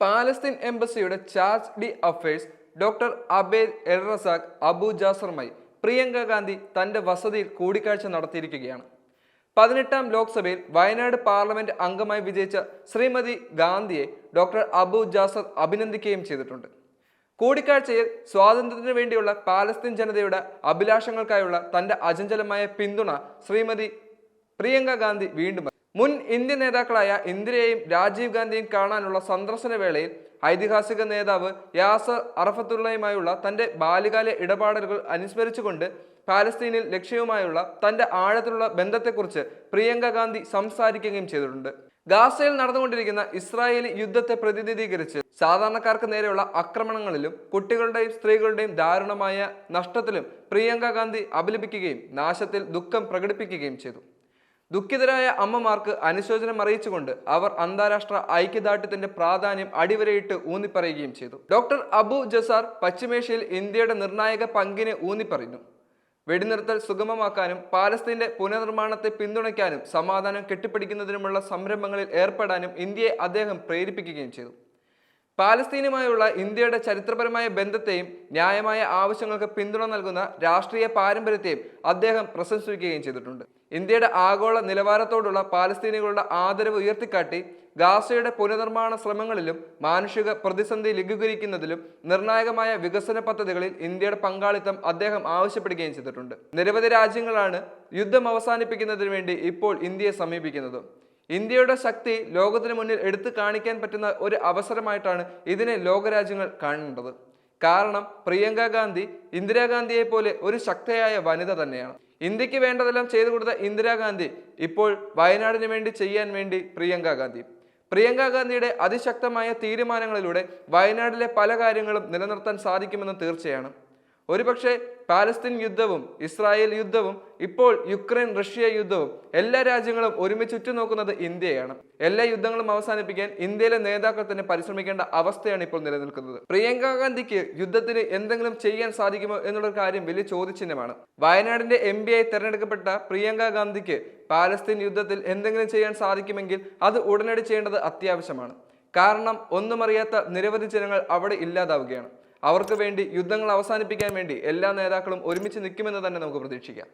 Palestine എംബസിയുടെ charge d' affaires doctor Abed El Razak Abu ജാസറുമായി Priyanka Gandhi തന്റെ വസതിയിൽ കൂടിക്കാഴ്ച നടത്തിയിരിക്കുകയാണ്. പതിനെട്ടാം ലോക്സഭയിൽ വയനാട് പാർലമെന്റ് അംഗമായി വിജയിച്ച ശ്രീമതി ഗാന്ധിയെ ഡോക്ടർ അബു ജാസർ അഭിനന്ദിക്കുകയും ചെയ്തിട്ടുണ്ട്. കൂടിക്കാഴ്ചയിൽ സ്വാതന്ത്ര്യത്തിനു വേണ്ടിയുള്ള പാലസ്തീൻ ജനതയുടെ അഭിലാഷങ്ങൾക്കായുള്ള തന്റെ അചഞ്ചലമായ പിന്തുണ ശ്രീമതി പ്രിയങ്ക ഗാന്ധി വീണ്ടും മുൻ ഇന്ത്യൻ നേതാക്കളായ ഇന്ദിരയെയും രാജീവ് ഗാന്ധിയും കാണാനുള്ള സന്ദർശന വേളയിൽ ഐതിഹാസിക നേതാവ് യാസർ അറഫത്തുള്ളയുമായുള്ള തന്റെ ബാലികാല ഇടപാടലുകൾ അനുസ്മരിച്ചുകൊണ്ട് പാലസ്തീനിൽ ലക്ഷ്യവുമായുള്ള തന്റെ ആഴത്തിലുള്ള ബന്ധത്തെക്കുറിച്ച് പ്രിയങ്ക ഗാന്ധി സംസാരിക്കുകയും ചെയ്തിട്ടുണ്ട്. ഗാസയിൽ നടന്നുകൊണ്ടിരിക്കുന്ന ഇസ്രായേലി യുദ്ധത്തെ പ്രതിനിധീകരിച്ച് സാധാരണക്കാർക്ക് നേരെയുള്ള ആക്രമണങ്ങളിലും കുട്ടികളുടെയും സ്ത്രീകളുടെയും ദാരുണമായ നഷ്ടത്തിലും പ്രിയങ്ക ഗാന്ധി അപലപിക്കുകയും നാശത്തിൽ ദുഃഖം പ്രകടിപ്പിക്കുകയും ചെയ്തു. ദുഃഖിതരായ അമ്മമാർക്ക് അനുശോചനം അറിയിച്ചുകൊണ്ട് അവർ അന്താരാഷ്ട്ര ഐക്യദാർഢ്യത്തിന്റെ പ്രാധാന്യം അടിവരയിട്ട് ഊന്നിപ്പറയുകയും ചെയ്തു. ഡോക്ടർ അബു ജസാർ പശ്ചിമേഷ്യയിൽ ഇന്ത്യയുടെ നിർണായക പങ്കിനെ ഊന്നിപ്പറഞ്ഞു വെടിനിർത്തൽ സുഗമമാക്കാനും പാലസ്തീന്റെ പുനർനിർമ്മാണത്തെ പിന്തുണയ്ക്കാനും സമാധാനം കെട്ടിപ്പിടിക്കുന്നതിനുമുള്ള സംരംഭങ്ങളിൽ ഏർപ്പെടാനും ഇന്ത്യയെ അദ്ദേഹം പ്രേരിപ്പിക്കുകയും ചെയ്തു. പാലസ്തീനുമായുള്ള ഇന്ത്യയുടെ ചരിത്രപരമായ ബന്ധത്തെയും ന്യായമായ ആവശ്യങ്ങൾക്ക് പിന്തുണ നൽകുന്ന രാഷ്ട്രീയ പാരമ്പര്യത്തെയും അദ്ദേഹം പ്രശംസിക്കുകയും ചെയ്തിട്ടുണ്ട്. ഇന്ത്യയുടെ ആഗോള നിലവാരത്തോടുള്ള പാലസ്തീനികളുടെ ആദരവ് ഉയർത്തിക്കാട്ടി ഗാസയുടെ പുനർനിർമ്മാണ ശ്രമങ്ങളിലും മാനുഷിക പ്രതിസന്ധി ലഘൂകരിക്കുന്നതിലും നിർണായകമായ വികസന പദ്ധതികളിൽ ഇന്ത്യയുടെ പങ്കാളിത്തം അദ്ദേഹം ആവശ്യപ്പെടുകയും ചെയ്തിട്ടുണ്ട്. നിരവധി രാജ്യങ്ങളാണ് യുദ്ധം അവസാനിപ്പിക്കുന്നതിന് വേണ്ടി ഇപ്പോൾ ഇന്ത്യയെ സമീപിക്കുന്നത്. ഇന്ത്യയുടെ ശക്തി ലോകത്തിന് മുന്നിൽ എടുത്തു കാണിക്കാൻ പറ്റുന്ന ഒരു അവസരമായിട്ടാണ് ഇതിനെ ലോകരാജ്യങ്ങൾ കാണേണ്ടത്. കാരണം പ്രിയങ്ക ഗാന്ധി ഇന്ദിരാഗാന്ധിയെ പോലെ ഒരു ശക്തയായ വനിത തന്നെയാണ്. ഇന്ത്യയ്ക്ക് വേണ്ടതെല്ലാം ചെയ്തു കൊടുത്ത ഇന്ദിരാഗാന്ധി ഇപ്പോൾ വയനാടിന് വേണ്ടി ചെയ്യാൻ വേണ്ടി പ്രിയങ്ക ഗാന്ധി. പ്രിയങ്ക ഗാന്ധിയുടെ അതിശക്തമായ തീരുമാനങ്ങളിലൂടെ വയനാടിലെ പല കാര്യങ്ങളും നിലനിർത്താൻ സാധിക്കുമെന്ന് തീർച്ചയാണ്. ഒരുപക്ഷെ പാലസ്തീൻ യുദ്ധവും ഇസ്രായേൽ യുദ്ധവും ഇപ്പോൾ യുക്രൈൻ റഷ്യ യുദ്ധവും എല്ലാ രാജ്യങ്ങളും ഒരുമിച്ച് ഉറ്റുനോക്കുന്നത് ഇന്ത്യയാണ്. എല്ലാ യുദ്ധങ്ങളും അവസാനിപ്പിക്കാൻ ഇന്ത്യയിലെ നേതാക്കൾ തന്നെ പരിശ്രമിക്കേണ്ട അവസ്ഥയാണ് ഇപ്പോൾ നിലനിൽക്കുന്നത്. പ്രിയങ്ക ഗാന്ധിക്ക് യുദ്ധത്തിന് എന്തെങ്കിലും ചെയ്യാൻ സാധിക്കുമോ എന്നുള്ള കാര്യം വലിയ ചോദ്യചിഹ്നമാണ്. വയനാടിന്റെ എം പി ആയി തെരഞ്ഞെടുക്കപ്പെട്ട പ്രിയങ്ക ഗാന്ധിക്ക് പാലസ്തീൻ യുദ്ധത്തിൽ എന്തെങ്കിലും ചെയ്യാൻ സാധിക്കുമെങ്കിൽ അത് ഉടനടി ചെയ്യേണ്ടത് അത്യാവശ്യമാണ്. കാരണം ഒന്നുമറിയാത്ത നിരവധി ജനങ്ങൾ അവിടെ ഇല്ലാതാവുകയാണ്. അവർക്ക് വേണ്ടി യുദ്ധങ്ങൾ അവസാനിപ്പിക്കാൻ വേണ്ടി എല്ലാ നേതാക്കളും ഒരുമിച്ച് നിൽക്കുമെന്ന് തന്നെ നമുക്ക് പ്രതീക്ഷിക്കാം.